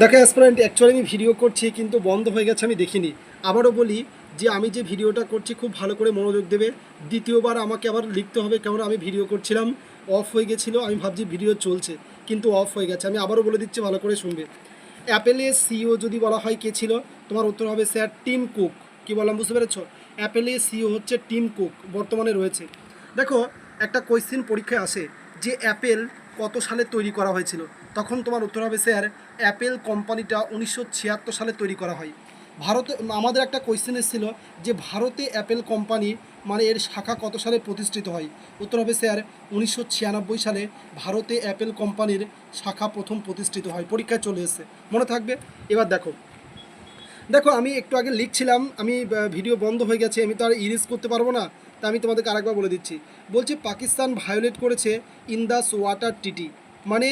দেখো aspirant actually আমি video করছি, কিন্তু বন্ধ হয়ে গেছে, আমি দেখিনি। আবারও বলি যে আমি যে ভিডিওটা করছি, খুব ভালো করে মনোযোগ দেবে। দ্বিতীয়বার আমাকে আবার লিখতে হবে কেমন আমি ভিডিও করছিলাম অফ হয়ে গেছিল, আমি ভাবছি ভিডিও চলছে, কিন্তু অফ হয়ে গেছে। আমি আবারও বলে দিচ্ছি, ভালো করে শুনবে। অ্যাপেলের সিও যদি বলা হয়, কে ছিল? তোমার উত্তর হবে, স্যার, টিম কুক। কি বললাম, বুঝতে পেরেছ? অ্যাপেলের সিও হচ্ছে টিম কুক, বর্তমানে রয়েছে। দেখো, একটা কোয়েশ্চেন পরীক্ষায় আসে যে অ্যাপেল কত সালে তৈরি করা হয়েছিল? তখন তোমার উত্তর হবে, স্যার, অ্যাপেল কোম্পানিটা উনিশশো ছিয়াত্তর সালে তৈরি করা হয়। ভারতে আমাদের একটা কোয়েশ্চেন এসেছিল যে ভারতে অ্যাপেল কোম্পানি মানে এর শাখা কত সালে প্রতিষ্ঠিত হয়? উত্তর হবে, স্যার, উনিশশো ছিয়ানব্বই সালে ভারতে অ্যাপেল কোম্পানির শাখা প্রথম প্রতিষ্ঠিত হয়। পরীক্ষায় চলে এসেছে। মনে থাকবে? এবার দেখো। দেখো, আমি একটু আগে লিখছিলাম, আমি ভিডিও বন্ধ হয়ে গেছে, আমি তো আর ইরিজ করতে পারব না। তা আমি তোমাদেরকে আরেকবার বলে দিচ্ছি। বলছি, পাকিস্তান ভায়োলেট করেছে ইন্দাস ওয়াটার টিটি। মানে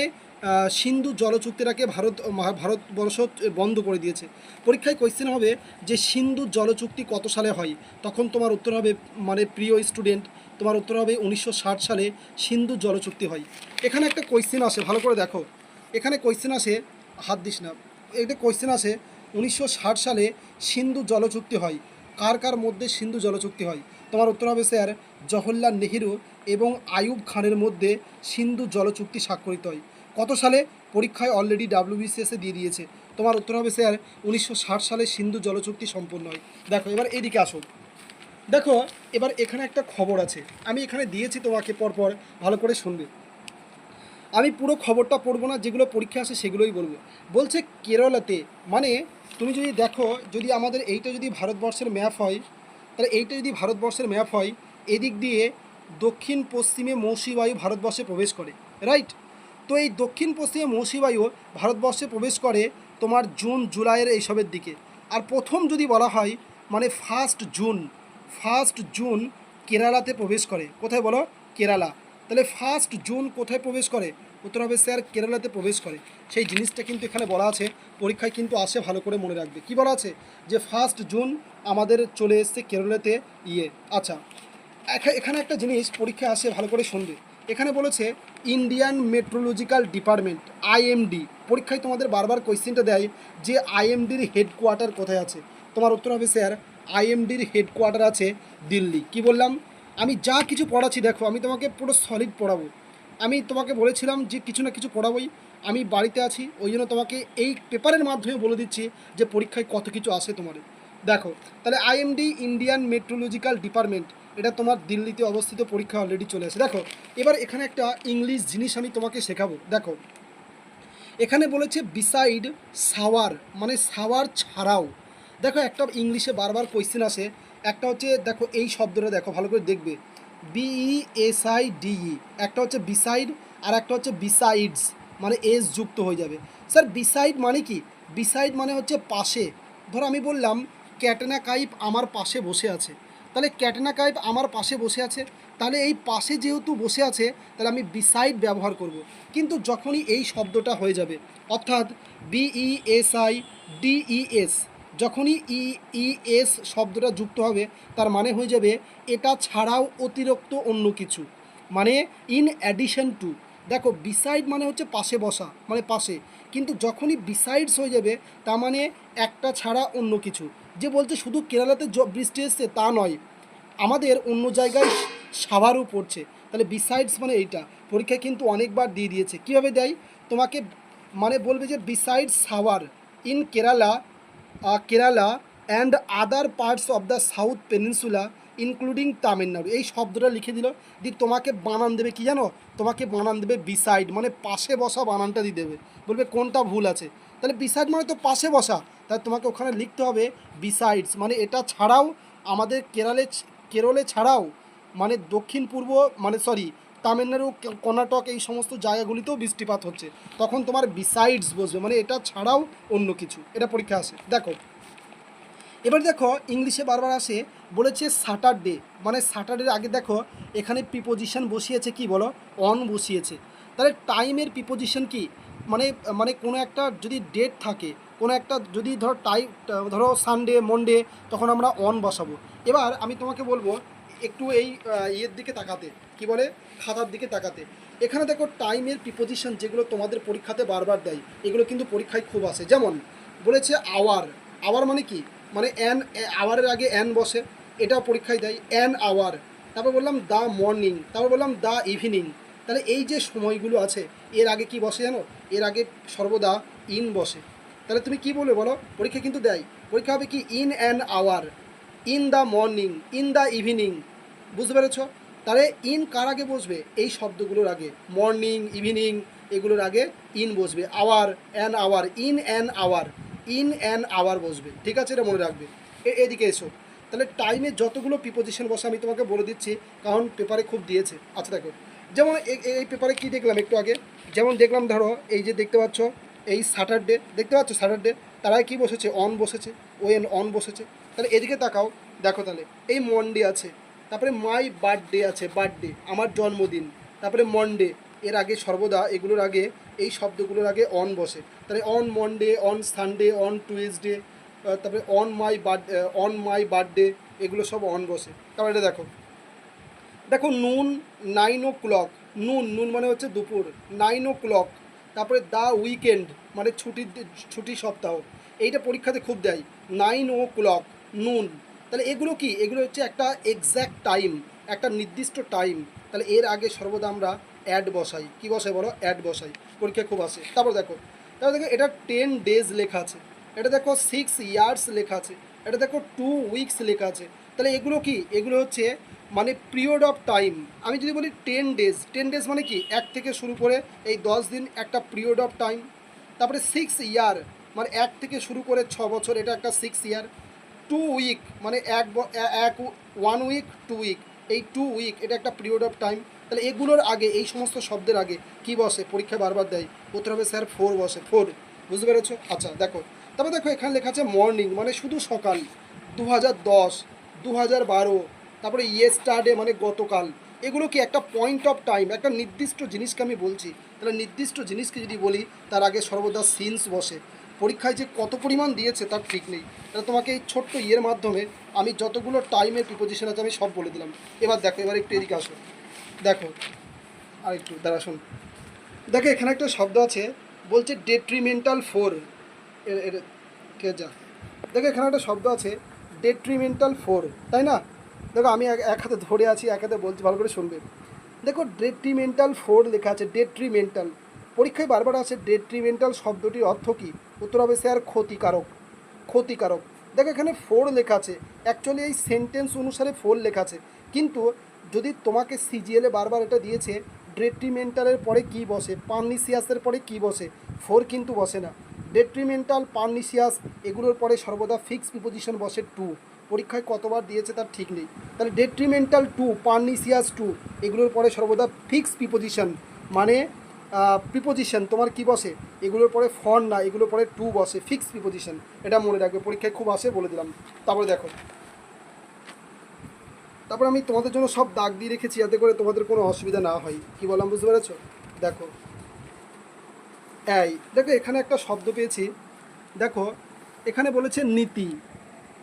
সিন্ধু জলচুক্তিটাকে ভারত ভারতবর্ষ বন্ধ করে দিয়েছে। পরীক্ষায় কোয়েশ্চেন হবে যে, সিন্ধু জলচুক্তি কত সালে হয়? তখন তোমার উত্তর হবে মানে প্রিয় স্টুডেন্ট তোমার উত্তর হবে উনিশশো ষাট সালে সিন্ধু জলচুক্তি হয়। এখানে একটা কোয়েশ্চেন আসে, ভালো করে দেখো। এখানে কোয়েশ্চেন আসে, হাত দিস না। এটা কোয়েশ্চেন আসে, উনিশশো ষাট সালে সিন্ধু জলচুক্তি হয়। কার কার মধ্যে সিন্ধু জলচুক্তি হয়? তোমার উত্তর হবে, স্যার, জওহরলাল নেহেরু এবং আইয়ুব খানের মধ্যে সিন্ধু জলচুক্তি স্বাক্ষরিত হয়। কত সালে? পরীক্ষায় অলরেডি ডাব্লিউবিসিএসে দিয়ে দিয়েছে। তোমার উত্তর হবে, স্যার, উনিশশো ষাট সালে সিন্ধু জলচুক্তি সম্পন্ন হয়। দেখো, এবার এদিকে আসো। দেখো, এবার এখানে একটা খবর আছে। আমি এখানে দিয়েছি তোমাকে পরপর, ভালো করে শুনবে। আমি পুরো খবরটা পড়ব না, যেগুলো পরীক্ষা আসে সেগুলোই বলব। বলছে কেরলাতে মানে তুমি যদি দেখো, যদি আমাদের এইটা যদি ভারতবর্ষের ম্যাপ হয় তাহলে এইটা যদি ভারতবর্ষের ম্যাপ হয়, এদিক দিয়ে দক্ষিণ পশ্চিমে মৌসুমী ভারতবর্ষে প্রবেশ করে রাইট তো এই দক্ষিণ পশ্চিমে মৌসুমী ভারতবর্ষে প্রবেশ করে তোমার জুন, জুলাইয়ের এইসবের দিকে। আর প্রথম যদি বলা হয় মানে ফার্স্ট জুন ফার্স্ট জুন কেরালাতে প্রবেশ করে। কোথায় বলো? কেরালা। তাহলে ফার্স্ট জুন কোথায় প্রবেশ করে? উত্তর হবে স্যার কেরালাতে প্রবেশ করে। সেই জিনিসটা কিন্তু এখানে বলা আছে, পরীক্ষায় কিন্তু আসে, ভালো করে মনে রাখবে। কি বলা আছে? যে ফার্স্ট জুন আমাদের চলে এসছে কেরলাতে ইয়ে। আচ্ছা এখানে একটা জিনিস পরীক্ষা আসে, ভালো করে শুনবে। এখানে বলেছে, ইন্ডিয়ান মেট্রোলজিক্যাল ডিপার্টমেন্ট আইএমডি পরীক্ষায় তোমাদের বারবার কোয়েশ্চেনটা দেয় যে আইএমডির হেডকোয়ার্টার কোথায় আছে। তোমার উত্তর হবে, স্যার আইএমডির হেডকোয়ার্টার আছে দিল্লি। কি বললাম? আমি যা কিছু পড়াচ্ছি, দেখো, আমি তোমাকে পুরো সলিড পড়াবো। আমি তোমাকে বলেছিলাম যে কিছু না কিছু পড়াবোই। আমি বাড়িতে আছি, ওই জন্য তোমাকে এই পেপারের মাধ্যমে বলে দিচ্ছি যে পরীক্ষায় কত কিছু আসে তোমার দেখো, তাহলে আইএমডি ইন্ডিয়ান মেট্রোলজিক্যাল ডিপার্টমেন্ট এটা তোমার দিল্লিতে অবস্থিত পরীক্ষা অলরেডি চলে আসে। দেখো, এবার এখানে একটা ইংলিশ জিনিস আমি তোমাকে শেখাবো। দেখো, এখানে বলেছে বিসাইড সাওয়ার মানে সাওয়ার ছাড়াও। দেখো, একটা ইংলিশে বারবার কোয়েশ্চেন আসে। একটা হচ্ছে, দেখো, এই শব্দটা দেখো, ভালো করে দেখবে। বিই এস আই ডিই একটা হচ্ছে বিসাইড আর একটা হচ্ছে বিসাইডস মানে এস যুক্ত হয়ে যাবে। স্যার বিসাইড মানে কি? বিসাইড মানে হচ্ছে পাশে। ধরো, আমি বললাম ক্যাটনা কাইপ আমার পাশে বসে আছে। তাহলে ক্যাটনা কাইপ আমার পাশে বসে আছে। তাহলে এই পাশে যেহেতু বসে আছে, তাহলে আমি বিসাইড ব্যবহার করব। কিন্তু যখনই এই শব্দটা হয়ে যাবে, অর্থাৎ বিই এস আই ডিইএস যখনই ই ই এস শব্দটা যুক্ত হবে, তার মানে হয়ে যাবে এটা ছাড়াও অতিরিক্ত অন্য কিছু। মানে ইন অ্যাডিশন টু দেখো বিসাইড মানে হচ্ছে পাশে বসা মানে পাশে। কিন্তু যখনই বিসাইডস হয়ে যাবে, তার মানে একটা ছাড়া অন্য কিছু। যে বলছে শুধু কেরালাতে বৃষ্টি এসছে তা নয়, আমাদের অন্য জায়গায় সাভারও পড়ছে। তাহলে বিসাইডস মানে এইটা। পরীক্ষা কিন্তু অনেকবার দিয়ে দিয়েছে। কীভাবে দেয়? তোমাকে মানে বলবে যে besides Savar in Kerala Kerala and other parts of the south peninsula including Tamil Nadu এই শব্দটা লিখে দিল দিয়ে তোমাকে বানান দেবে কি জানো? তোমাকে বানান দেবে বিসাইড মানে পাশে বসা বানানটা দিয়ে দেবে। বলবে কোনটা ভুল আছে? তাহলে বিসাইড মানে তো পাশে বসা। তাহলে তোমাকে ওখানে লিখতে হবে বিসাইডস মানে এটা ছাড়াও আমাদের কেরালে, কেরলে ছাড়াও মানে দক্ষিণ পূর্ব মানে সরি তামিলনাড়ু কর্ণাটক এই সমস্ত জায়গাগুলিতেও বৃষ্টিপাত হচ্ছে। তখন তোমার বিসাইডস বসবে মানে এটা ছাড়াও অন্য কিছু। এটা পরীক্ষা আসে। দেখো এবার দেখো, ইংলিশে বারবার আসে, বলেছে স্যাটারডে মানে স্যাটারডের আগে দেখো, এখানে প্রিপোজিশন বসিয়েছে কি বলো? অন বসিয়েছে। তাহলে টাইমের প্রিপোজিশন কি? মানে মানে কোনো একটা যদি ডেট থাকে, কোনো একটা যদি ধরো টাইম ধরো সানডে মনডে তখন আমরা অন বসাবো। এবার আমি তোমাকে বলব, একটু এই ইয়ের দিকে তাকাতে। কি বলে? খাতার দিকে তাকাতে। এখানে দেখো টাইমের প্রিপোজিশন যেগুলো তোমাদের পরীক্ষাতে বারবার দেয়, এগুলো কিন্তু পরীক্ষায় খুব আসে। যেমন, বলেছে আওয়ার আওয়ার মানে কি? মানে অ্যান আওয়ারের আগে অ্যান বসে এটা পরীক্ষায় দেয় অ্যান আওয়ার তারপর বললাম দ্য মর্নিং তারপর বললাম দ্য ইভিনিং তাহলে এই যে সময়গুলো আছে, এর আগে কি বসে জানো? এর আগে সর্বদা ইন বসে। তাহলে তুমি কি বলবে বলো? পরীক্ষা কিন্তু দেয়। পরীক্ষা হবে কি in an hour in the morning in the evening বুঝতে পেরেছ? তাহলে ইন কার আগে বসবে? এই শব্দগুলোর আগে। মর্নিং ইভিনিং এগুলোর আগে ইন বসবে। Hour an hour in an hour in an hour বসবে। ঠিক আছে এটা মনে রাখবে। এদিকে এসো। তাহলে টাইমে যতগুলো প্রিপোজিশন বসে, আমি তোমাকে বলে দিচ্ছি, কারণ পেপারে খুব দিয়েছে। আচ্ছা দেখো, যেমন এই পেপারে কি দেখলাম একটু আগে? যেমন দেখলাম ধরো, এই যে দেখতে পাচ্ছ, এই স্যাটারডে দেখতে পাচ্ছ স্যাটারডে তারাই কি বসেছে? অন বসেছে ওয়েন অন বসেছে। তাহলে এদিকে তাকাও, দেখো তাহলে, এই মন্ডে আছে। তারপরে মাই বার্থডে আছে বার্থডে আমার জন্মদিন। তারপরে মন্ডে এর আগে সর্বদা, এগুলোর আগে এই শব্দগুলোর আগে অন বসে। তাহলে on Monday on Sunday on Tuesday তারপরে on my birth on my birthday এগুলো সব অন বসে। তারপরে এটা দেখো। দেখো নুন নাইন ও ক্লক নুন নুন মানে হচ্ছে দুপুর। নাইন ও ক্লক তারপরে দ্য উইকেন্ড মানে ছুটির ছুটি সপ্তাহ। এইটা পরীক্ষাতে খুব দেয়। নাইন ও ক্লক নুন তাহলে এগুলো কি? এগুলো হচ্ছে একটা এক্স্যাক্ট টাইম একটা নির্দিষ্ট টাইম তাহলে এর আগে সর্বদা আমরা অ্যাড বসাই। কি বসাই বলো? অ্যাড বসাই। পরীক্ষা খুব আসে। তারপর দেখো তারপর দেখো, এটা টেন ডেজ লেখা আছে। এটা দেখো সিক্স ইয়ার্স লেখা আছে। এটা দেখো টু উইকস লেখা আছে। তাহলে এগুলো কি? এগুলো হচ্ছে মানে পিরিয়ড অফ টাইম আমি যদি বলি টেন ডেজ টেন ডেজ মানে কি? এক থেকে শুরু করে এই দশ দিন একটা পিরিয়ড অফ টাইম তারপরে সিক্স ইয়ার মানে এক থেকে শুরু করে ছ বছর, এটা একটা সিক্স ইয়ার টু উইক মানে এক এক ওয়ান উইক টু উইক এই টু উইক এটা একটা পিরিয়ড অফ টাইম তাহলে এগুলোর আগে, এই সমস্ত শব্দের আগে কি বসে? পরীক্ষা বারবার দেয়। উত্তর হবে, স্যার ফোর বসে। ফোর বুঝতে পেরেছ? আচ্ছা দেখো। তারপর দেখো, এখানে লেখা আছে মর্নিং মানে শুধু সকাল। দু হাজার দশ দু হাজার বারো, তারপরে ইয়েস্টারডে মানে গতকাল। এগুলো কি একটা পয়েন্ট অফ টাইম একটা নির্দিষ্ট জিনিসকে আমি বলছি। তাহলে নির্দিষ্ট জিনিসকে যদি বলি, তার আগে সর্বদা সিন্স বসে। পরীক্ষায় যে কত পরিমাণ দিয়েছে, তার ঠিক নেই। তাহলে তোমাকে এই ছোট্ট ইয়ের মাধ্যমে আমি যতগুলো টাইমের প্রিপোজিশন আছে, আমি সব বলে দিলাম। এবার দেখো, এবার একটু এদিকে আসো। দেখো আর একটু দাঁড়া, শোন। দেখো, এখানে একটা শব্দ আছে, বলছে ডেট্রিমেন্টাল ফোর এর কে যা। দেখো, এখানে একটা শব্দ আছে ডেট্রিমেন্টাল ফোর তাই না? দেখো, আমি এক হাতে ধরে আছি, এক হাতে বলছি, ভালো করে শুনবে। দেখো ডেট্রিমেন্টাল ফোর লেখা আছে ডেট্রিমেন্টাল পরীক্ষায় বারবার আছে ডেট্রিমেন্টাল শব্দটির অর্থ কী? উত্তর হবে, স্যার, ক্ষতিকারক। ক্ষতিকারক। দেখো, এখানে ফোর লেখা আছে। অ্যাকচুয়ালি এই সেন্টেন্স অনুসারে ফোর লেখা আছে। কিন্তু যদি তোমাকে সিজিএলে বারবার এটা দিয়েছে ডেট্রিমেন্টালের পরে কি বসে? পার্নিসিয়াসের পরে কি বসে? ফোর কিন্তু বসে না। ডেট্রিমেন্টাল পার্নিসিয়াস এগুলোর পরে সর্বদা ফিক্স প্রিপোজিশন বসে টু পরীক্ষায় কতবার দিয়েছে তার ঠিক নেই। তাহলে ডেট্রিমেন্টাল টু পার্নিসিয়াস টু এগুলোর পরে সর্বদা ফিক্স প্রিপোজিশন মানে প্রিপোজিশন তোমার কি বসে? এগুলোর পরে ফর না, এগুলোর পরে টু বসে ফিক্স প্রিপোজিশন এটা মনে রাখবে, পরীক্ষায় খুব আসে বলে দিলাম। তারপরে দেখো। তারপর আমি তোমাদের জন্য সব দাগ দিয়ে রেখেছি, যাতে করে তোমাদের কোনো অসুবিধা না হয়। কি বললাম, বুঝতে পেরেছ? দেখো। এই, দেখো, এখানে একটা শব্দ পেয়েছি। দেখো, এখানে বলেছে নীতি।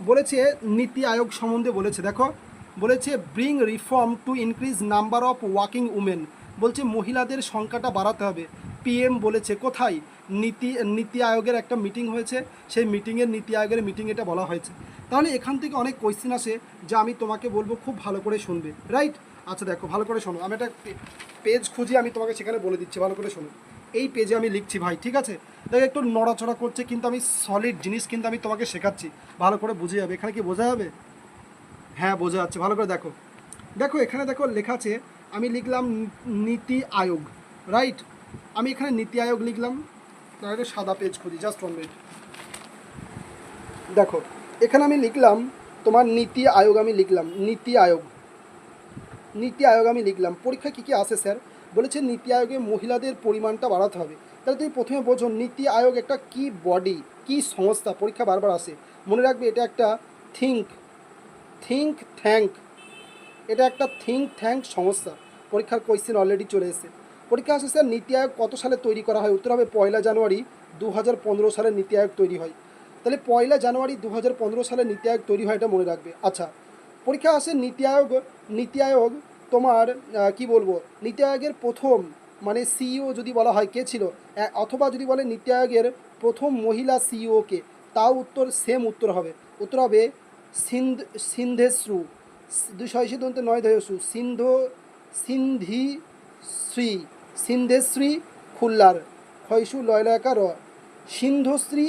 বলেছে নীতি আয়োগ সম্বন্ধে বলেছে। দেখো, বলেছে bring reform to increase number of working women বলছে মহিলাদের সংখ্যাটা বাড়াতে হবে। পিএম বলেছে, কোথায়? নীতি নীতি আয়োগের একটা মিটিং হয়েছে। সেই মিটিংয়ের নীতি আয়োগের মিটিং এটা বলা হয়েছে। তাহলে এখান থেকে অনেক কোয়েশ্চেন আসে যা আমি তোমাকে বলব খুব ভালো করে শুনবে। রাইট আচ্ছা দেখো, ভালো করে শোনো। আমি একটা পেজ খুঁজি, আমি তোমাকে সেখানে বলে দিচ্ছি, ভালো করে শোনো। এই পেজে আমি লিখছি ভাই, ঠিক আছে? দেখো, একটু নড়াচড়া করছে, কিন্তু আমি সলিড জিনিস কিন্তু আমি তোমাকে শেখাচ্ছি। ভালো করে বুঝে যাবে। এখানে কি বোঝা যাবে? হ্যাঁ বোঝা যাচ্ছে। ভালো করে দেখো। দেখো, এখানে দেখো লেখা আছে, আমি লিখলাম নীতি আয়োগ। রাইট আমি এখানে নীতি আয়োগ লিখলাম। সাদা পেজ খুঁজি জাস্ট ওয়ান মিনিট দেখো এখানে আমি লিখলাম, তোমার নীতি আয়োগ আমি লিখলাম, নীতি আয়োগ। নীতি আয়োগ আমি লিখলাম। পরীক্ষা কী কী আসে স্যার? বলেছে নীতি আয়োগে মহিলাদের পরিমাণটা বাড়াতে হবে। তাহলে তুমি প্রথমে বোঝো নীতি আয়োগ একটা কি বডি কি সংস্থা? পরীক্ষা বারবার আসে। মনে রাখবে এটা একটা থিঙ্ক থিঙ্ক থ্যাঙ্ক এটা একটা থিঙ্ক থ্যাঙ্ক সংস্থা। পরীক্ষার কোয়েশ্চেন অলরেডি চলে এসেছে। পরীক্ষা আসে, স্যার, নীতি আয়োগ কত সালে তৈরি করা হয়? উত্তর হবে পয়লা জানুয়ারি দু হাজার পনেরো সালে নীতি আয়োগ তৈরি হয়। তাহলে পয়লা জানুয়ারি দু হাজার পনেরো সালে নীতি আয়োগ তৈরি হয় এটা মনে রাখবে। আচ্ছা পরীক্ষা আসে নীতি আয়োগ নীতি আয়োগ তোমার কি বলব? নীতি আয়োগের প্রথম মানে সিইও যদি বলা হয়, কে ছিল? অথবা যদি বলে নীতি আয়োগের প্রথম মহিলা সিইও কে, তাও উত্তর সেম উত্তর হবে। উত্তর হবে সিন্ধ, সিন্ধেশ্রু দুশো আশি দন্তে নয় ধয়সু, সিন্ধ, সিন্ধি শ্রী, সিন্ধেশ্রী খুল্লার, ক্ষয়সু লয়লয়কার র, সিন্ধশ্রী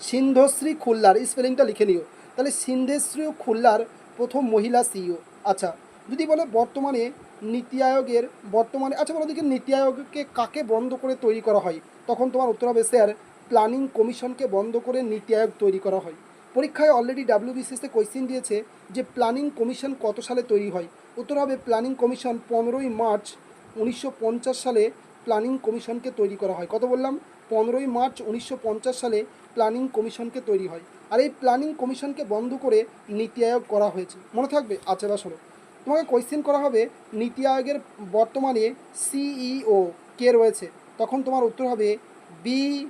সিন্ধশ্রী খুল্লার স্পেলিংটা লিখে নিও। তাহলে সিন্ধেশ্রী খুল্লার প্রথম মহিলা সিইও আচ্ছা যদি বলে বর্তমানে নীতি আয়োগের, বর্তমানে আচ্ছা বলো দেখি নীতি আয়োগকে কাকে বন্ধ করে তৈরি করা হয়? তখন তোমার উত্তর হবে, স্যার, প্ল্যানিং কমিশনকে বন্ধ করে নীতি আয়োগ তৈরি করা হয়। পরীক্ষায় অলরেডি ডাব্লিউবিসিএসে কোয়েশ্চেন দিয়েছে যে প্ল্যানিং কমিশন কত সালে তৈরি হয়? উত্তর হবে, প্ল্যানিং কমিশন পনেরোই মার্চ উনিশশো পঞ্চাশ সালে প্ল্যানিং কমিশনকে তৈরি করা হয়। কত বললাম? পনেরোই মার্চ উনিশশো পঞ্চাশ সালে প্ল্যানিং কমিশনকে তৈরি হয়। আর এই প্ল্যানিং কমিশনকে বন্ধ করে নীতি আয়োগ করা হয়েছে। মনে থাকবে আচ্ছা বা শোনো। তোমাকে কোয়েশ্চেন করা হবে, নীতি আয়োগের বর্তমানে সিইও কে রয়েছে? তখন তোমার উত্তর হবে B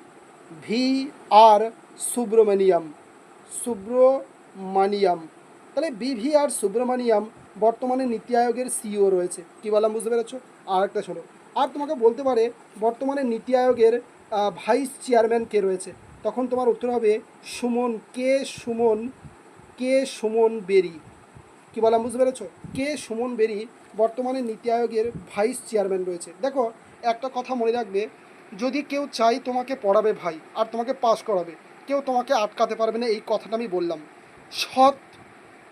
V R Subramaniam. Subramaniam তাহলে বিভি আর সুব্রমণিয়াম বর্তমানে নীতি আয়োগের সিইও রয়েছে। কী বললাম, বুঝতে পেরেছ? আর একটা শোনো। আর তোমাকে বলতে পারে, বর্তমানে নীতি আয়োগের ভাইস চেয়ারম্যান কে রয়েছে। তখন তোমার উত্তর হবে সুমন, কে সুমন কে সুমন বেরি। কি বললাম, বুঝতে পেরেছ? কে সুমন বেরি বর্তমানে নীতি আয়োগের ভাইস চেয়ারম্যান রয়েছে। দেখো, একটা কথা মনে রাখবে, যদি কেউ চাই তোমাকে পড়াবে ভাই, আর তোমাকে পাস করাবে, কেউ তোমাকে আটকাতে পারবে না, এই কথাটা আমি বললাম। সৎ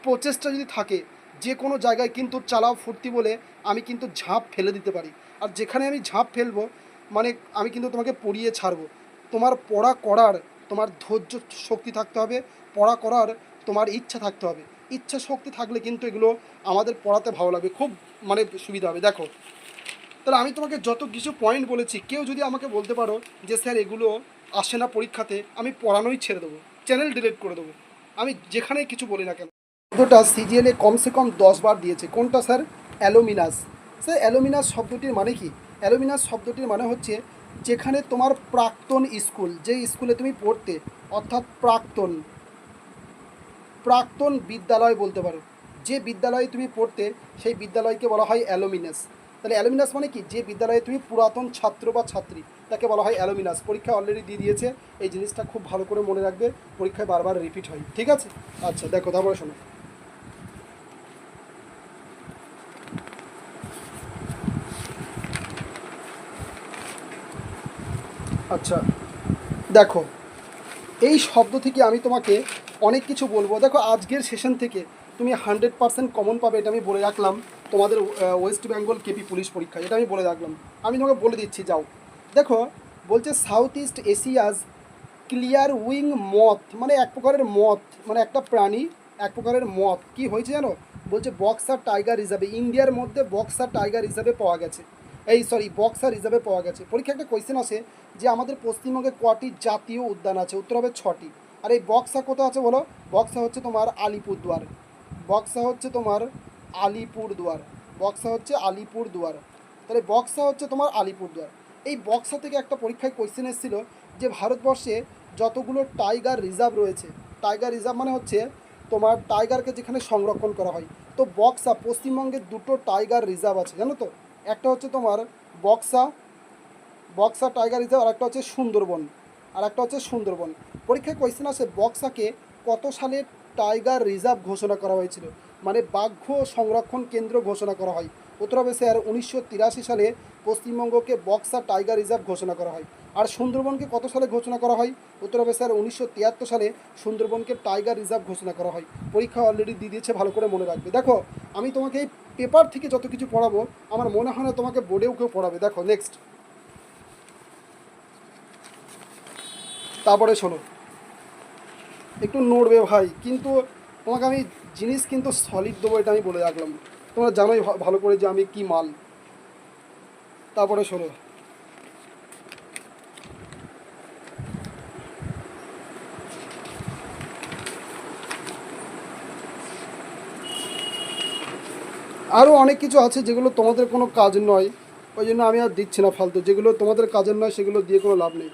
প্রচেষ্টা যদি থাকে, যে কোনো জায়গায় কিন্তু চালাও ফুর্তি বলে আমি কিন্তু ঝাঁপ ফেলে দিতে পারি। আর যেখানে আমি ঝাঁপ ফেলব মানে আমি কিন্তু তোমাকে পড়িয়ে ছাড়বো। তোমার পড়া করার, তোমার ধৈর্য শক্তি থাকতে হবে, পড়া করার তোমার ইচ্ছা থাকতে হবে। ইচ্ছা শক্তি থাকলে কিন্তু এগুলো আমাদের পড়াতে ভালো লাগবে, খুব মানে সুবিধা হবে। দেখো, তাহলে আমি তোমাকে যত কিছু পয়েন্ট বলেছি, কেউ যদি আমাকে বলতে পারো যে, স্যার, এগুলো আসে না পরীক্ষাতে, আমি পড়ানোই ছেড়ে দেবো চ্যানেল ডিলিট করে দেবো। আমি যেখানেই কিছু বলি না কেন। শব্দটা সিজিএলে কমসে কম দশ বার দিয়েছে। কোনটা, স্যার? অ্যালোমিনাস। স্যার, অ্যালোমিনাস শব্দটির মানে কি? অ্যালোমিনাস শব্দটির মানে হচ্ছে যেখানে তোমার প্রাক্তন স্কুল যে স্কুলে তুমি পড়তে, অর্থাৎ প্রাক্তন প্রাক্তন বিদ্যালয় বলতে পারো। যে বিদ্যালয়ে তুমি পড়তে, সেই বিদ্যালয়কে বলা হয় অ্যালুমিনাস। তাহলে অ্যালুমিনাস মানে কি? যে বিদ্যালয়ে তুমি পুরাতন ছাত্র বা ছাত্রী, তাকে বলা হয় অ্যালোমিনাস। পরীক্ষা অলরেডি দিয়ে দিয়েছে, এই জিনিসটা খুব ভালো করে মনে রাখবে, পরীক্ষায় বারবার রিপিট হয়। ঠিক আছে? আচ্ছা দেখো, তারপরে শোনো। আচ্ছা দেখো, এই শব্দ থেকে আমি তোমাকে অনেক কিছু বলব। দেখো, আজকের সেশন থেকে তুমি হান্ড্রেড পার্সেন্ট কমন পাবে, এটা আমি বলে রাখলাম। তোমাদের ওয়েস্ট বেঙ্গল কেপি পুলিশ পরীক্ষা, এটা আমি বলে রাখলাম। আমি তোমাকে বলে দিচ্ছি, যাও। দেখো, বলছে south east Asia's clear wing moth মানে এক প্রকারের মথ মানে একটা প্রাণী, এক প্রকারের মথ কি হয়েছে জানো? বলছে বক্সার টাইগার হিসাবে ইন্ডিয়ার মধ্যে বক্সার টাইগার হিসাবে পাওয়া গেছে। এই সরি বক্সার হিসাবে পাওয়া গেছে। পরীক্ষা একটা কোয়েশ্চেন আছে যে আমাদের পশ্চিমবঙ্গে কটি জাতীয় উদ্যান আছে? উত্তর হবে ছটি। আর এই বক্সা কোথায় আছে বলো? বক্সা হচ্ছে তোমার আলিপুরদুয়ার। বক্সা হচ্ছে তোমার আলিপুরদুয়ার। বক্সা হচ্ছে আলিপুরদুয়ার। তাহলে বক্সা হচ্ছে তোমার আলিপুরদুয়ার। এই বক্সা থেকে একটা পরীক্ষায় কোয়েশ্চেন এসেছিল যে ভারতবর্ষে যতগুলো টাইগার রিজার্ভ রয়েছে টাইগার রিজার্ভ মানে হচ্ছে তোমার টাইগারকে যেখানে সংরক্ষণ করা হয়। তো বক্সা পশ্চিমবঙ্গের দুটো টাইগার রিজার্ভ আছে, জানো তো? একটা হচ্ছে তোমার বক্সা বক্সা টাইগার রিজার্ভ আর একটা হচ্ছে সুন্দরবন। আর একটা হচ্ছে সুন্দরবন। পরীক্ষায় কোয়েশ্চেন আছে বক্সাকে কত সালে টাইগার রিজার্ভ ঘোষণা করা হয়েছিল? মানে বাঘ্য সংরক্ষণ কেন্দ্র ঘোষণা করা হয়। উত্তর হবে স্যার উনিশশো তিরাশি সালে পশ্চিমবঙ্গকে বক্সা টাইগার রিজার্ভ ঘোষণা করা হয়। আর সুন্দরবনকে কত সালে ঘোষণা করা হয়? উত্তর হবে স্যার উনিশশো তিয়াত্তর সালে সুন্দরবনকে টাইগার রিজার্ভ ঘোষণা করা হয়। পরীক্ষা অলরেডি দিয়ে দিয়েছে, ভালো করে মনে রাখবে। দেখো, আমি তোমাকে এই পেপার থেকে যত কিছু পড়াবো, আমার মনে হয় না তোমাকে বোর্ডেও কেউ পড়াবে। দেখো নেক্সট তারপরে শোনো। একটু নড়বে ভাই, কিন্তু তোমাকে আমি জিনিস কিন্তু সলিড দেবো, এটা আমি বলে রাখলাম। তোমরা জানোই ভালো করে যে আমি কি মাল। তারপরে শোনো। আরও অনেক কিছু আছে যেগুলো তোমাদের কোনো কাজ নয়। ওই জন্য আমি আর দিচ্ছি না ফালতু। যেগুলো তোমাদের কাজের নয়, সেগুলো দিয়ে কোনো লাভ নেই।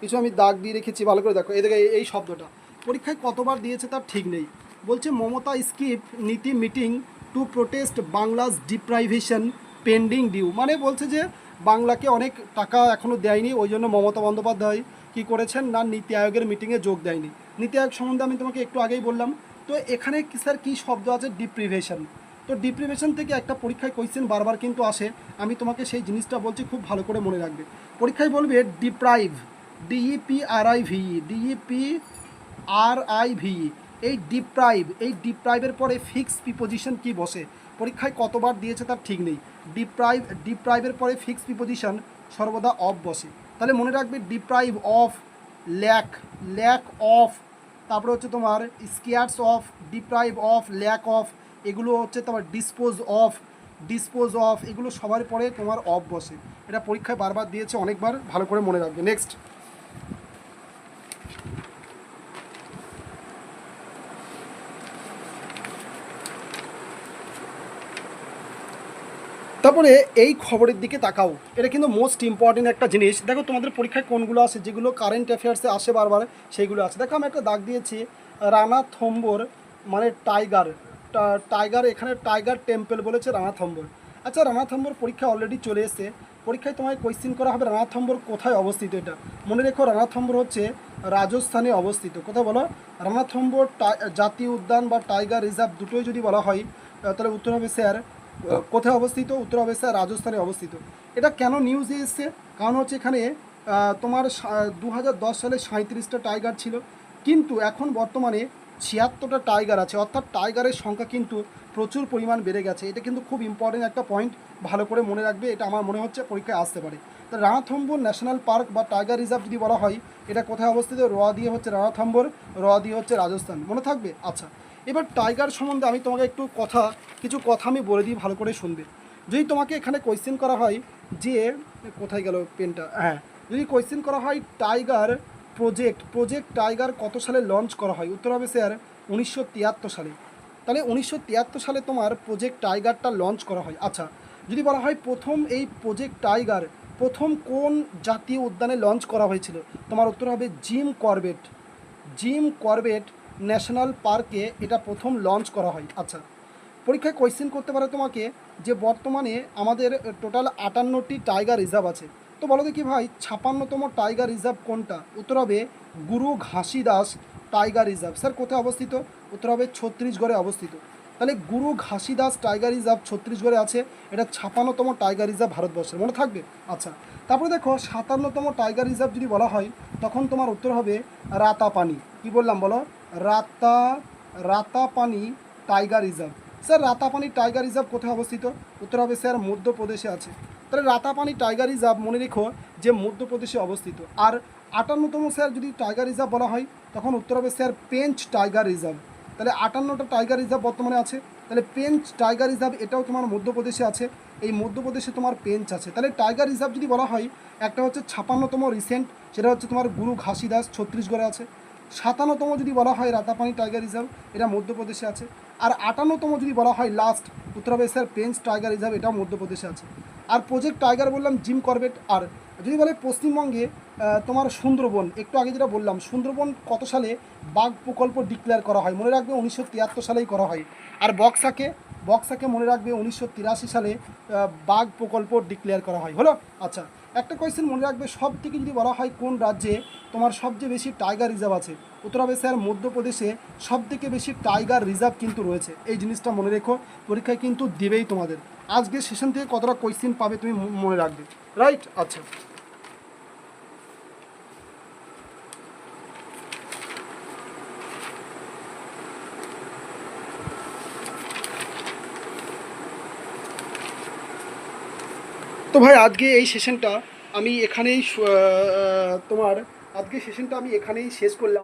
কিছু আমি দাগ দিয়ে রেখেছি, ভালো করে দেখো। এদিকে এই- শব্দটা। পরীক্ষায় কতবার দিয়েছে তার ঠিক নেই। বলছে, Mamata skip NITI meeting to protest Bangla's deprivation pending due. মানে বলছে যে, বাংলাকে অনেক টাকা এখনও দেয়নি, ওই জন্য মমতা বন্দ্যোপাধ্যায় কী করেছেন না নীতি আয়োগের মিটিংয়ে যোগ দেয়নি। নীতি আয়োগ সম্বন্ধে আমি তোমাকে একটু আগেই বললাম। তো এখানে স্যার, কী শব্দ আছে? ডিপ্রিভেশন। তো ডিপ্রিভেশন থেকে একটা পরীক্ষায় কোয়েশ্চেন বারবার কিন্তু আসে। আমি তোমাকে সেই জিনিসটা বলছি, খুব ভালো করে মনে রাখবে। পরীক্ষায় বলবে deprive D E P R I V D E P R I V এই ডিপ্রাইভ এই ডিপ্রাইভের পরে ফিক্স প্রিপোজিশন কি বসে? পরীক্ষায় কতবার দিয়েছে তার ঠিক নেই। ডিপ্রাইভ ডিপ্রাইভের পরে ফিক্স প্রিপোজিশন সর্বদা অফ বসে। তাহলে মনে রাখবে deprive of lack lack of তারপরে হচ্ছে তোমার scarce of deprive of lack of এগুলো হচ্ছে তোমার ডিসপোজ অফ ডিসপোজ অফ এগুলো সবার পরে তোমার অফ বসে। এটা পরীক্ষায় বারবার দিয়েছে, অনেকবার ভালো করে মনে রাখবে। নেক্সট তারপরে এই খবরের দিকে তাকাও। এটা কিন্তু মোস্ট ইম্পর্টেন্ট একটা জিনিস। দেখো, তোমাদের পরীক্ষায় কোনগুলো আছে যেগুলো কারেন্ট অ্যাফেয়ার্সে আসে বারবার, সেইগুলো আছে। দেখো, আমি একটা দাগ দিয়েছি। রানা থম্বর মানে টাইগার টাইগার এখানে টাইগার টেম্পল বলেছে রানা থম্বর আচ্ছা রানা থম্বর পরীক্ষা অলরেডি চলে এসেছে। পরীক্ষায় তোমায় কোয়েশ্চেন করা হবে রানা থম্বর কোথায় অবস্থিত এটা? মনে রেখো রানা থম্বর হচ্ছে রাজস্থানে অবস্থিত। কোথায় বলো রানা থম্বর টা- জাতীয় উদ্যান বা টাইগার রিজার্ভ দুটোই যদি বলা হয় তাহলে উত্তর হবে স্যার কোথায় অবস্থিত? উত্তর হবে স্যার রাজস্থানে অবস্থিত। এটা কেন নিউজে এসছে? কারণ হচ্ছে এখানে তোমার দু হাজার দশ সালে সাঁত্রিশটা টাইগার ছিল। কিন্তু এখন বর্তমানে ছিয়াত্তরটা টাইগার আছে, অর্থাৎ টাইগারের সংখ্যা কিন্তু প্রচুর পরিমাণ বেড়ে গেছে। এটা কিন্তু খুব ইম্পর্টেন্ট একটা পয়েন্ট ভালো করে মনে রাখবে, এটা আমার মনে হচ্ছে পরীক্ষায় আসতে পারে। তো রানাথম্বর ন্যাশনাল পার্ক বা টাইগার রিজার্ভ যদি বলা হয়, এটা কোথায় অবস্থিত? রোয়া দিয়ে হচ্ছে রানাথম্বর, রোয়া দিয়ে হচ্ছে রাজস্থান। মনে থাকবে? আচ্ছা এবার টাইগার সম্বন্ধে আমি তোমাকে একটু কথা, কিছু কথা আমি বলে দিই, ভালো করে শুনবে। যদি তোমাকে এখানে কোয়েশ্চেন করা হয় যে, কোথায় গেল পেনটা হ্যাঁ যদি কোয়েশ্চেন করা হয় টাইগার প্রজেক্ট প্রজেক্ট টাইগার কত সালে লঞ্চ করা হয়? উত্তর হবে স্যার উনিশশো তিয়াত্তর সালে। তাহলে উনিশশো তিয়াত্তর সালে তোমার প্রজেক্ট টাইগারটা লঞ্চ করা হয়। আচ্ছা যদি বলা হয় প্রথম এই প্রজেক্ট টাইগার প্রথম কোন জাতীয় উদ্যানে লঞ্চ করা হয়েছিল? তোমার উত্তর হবে Jim Corbett Jim Corbett national পার্কে এটা প্রথম লঞ্চ করা হয়। আচ্ছা পরীক্ষায় কোয়েশ্চেন করতে পারে তোমাকে যে বর্তমানে আমাদের টোটাল আটান্নটি টাইগার রিজার্ভ আছে। তো বলো দেখি ভাই, ছাপান্নতম টাইগার রিজার্ভ কোনটা? উত্তর হবে গুরু ঘাসিদাস টাইগার রিজার্ভ। স্যার, কোথায় অবস্থিত? উত্তর হবে ছত্তিশগড়ে অবস্থিত। তাহলে গুরু ঘাসিদাস টাইগার রিজার্ভ ছত্তিশগড়ে আছে, এটা ছাপান্নতম টাইগার রিজার্ভ ভারতবর্ষের। মনে থাকবে? আচ্ছা তারপরে দেখো, সাতান্নতম টাইগার রিজার্ভ যদি বলা হয়, তখন তোমার উত্তর হবে রাতাপানি। কি বললাম বলো? Rata, Ratapani tiger reserve. Sir, Ratapani tiger reserve কোথায় অবস্থিত? উত্তর হবে স্যার, মধ্যপ্রদেশে আছে। তাহলে রাতাপানি টাইগার রিজার্ভ মনে রেখো যে মধ্যপ্রদেশে অবস্থিত। আর আটান্নতম স্যার, যদি টাইগার রিজার্ভ বলা হয়, তখন উত্তর হবে স্যার, পেঞ্চ টাইগার রিজার্ভ। তাহলে আটান্নটা টাইগার রিজার্ভ বর্তমানে আছে। তাহলে পেঞ্চ টাইগার রিজার্ভ, এটাও তোমার মধ্যপ্রদেশে আছে। এই মধ্যপ্রদেশে তোমার পেঞ্চ আছে। তাহলে টাইগার রিজার্ভ যদি বলা হয়, একটা হচ্ছে ছাপান্নতম রিসেন্ট, সেটা হচ্ছে তোমার গুরু ঘাসিদাস ছত্তিশগড়ে আছে। সাতান্নতম যদি বলা হয়, রাতাপানি টাইগার রিজার্ভ, এটা মধ্যপ্রদেশে আছে। আর আটান্নতম যদি বলা হয় লাস্ট উত্তর হবে স্যার পেঞ্চ টাইগার রিজার্ভ এটাও মধ্যপ্রদেশে আছে। আর প্রজেক্ট টাইগার বললাম জিম করবেট আর যদি বলে পশ্চিমবঙ্গে তোমার সুন্দরবন, একটু আগে যেটা বললাম, সুন্দরবন কত সালে বাঘ প্রকল্প ডিক্লেয়ার করা হয়? মনে রাখবে উনিশশো তিয়াত্তর সালেই করা হয়। আর বক্সাকে বক্সাকে মনে রাখবে উনিশশো তিরাশি সালে বাঘ প্রকল্প ডিক্লেয়ার করা হয়। হলো? আচ্ছা একটা কোয়েশ্চেন মনে রাখবে সব থেকে যদি বলা হয় কোন রাজ্যে তোমার সবচেয়ে বেশি টাইগার রিজার্ভ আছে? উত্তর হবে স্যার মধ্যপ্রদেশে সব থেকে বেশি টাইগার রিজার্ভ কিন্তু রয়েছে। এই জিনিসটা মনে রেখো, পরীক্ষায় কিন্তু দেবেই তোমাদের। আজকে সেশন থেকে কতটা কোয়েশ্চেন পাবে তুমি মনে রাখবে। রাইট আচ্ছা। তো ভাই আজকে এই সেশনটা আমি এখানেই তোমার আজকে সেশনটা আমি এখানেই শেষ করলাম।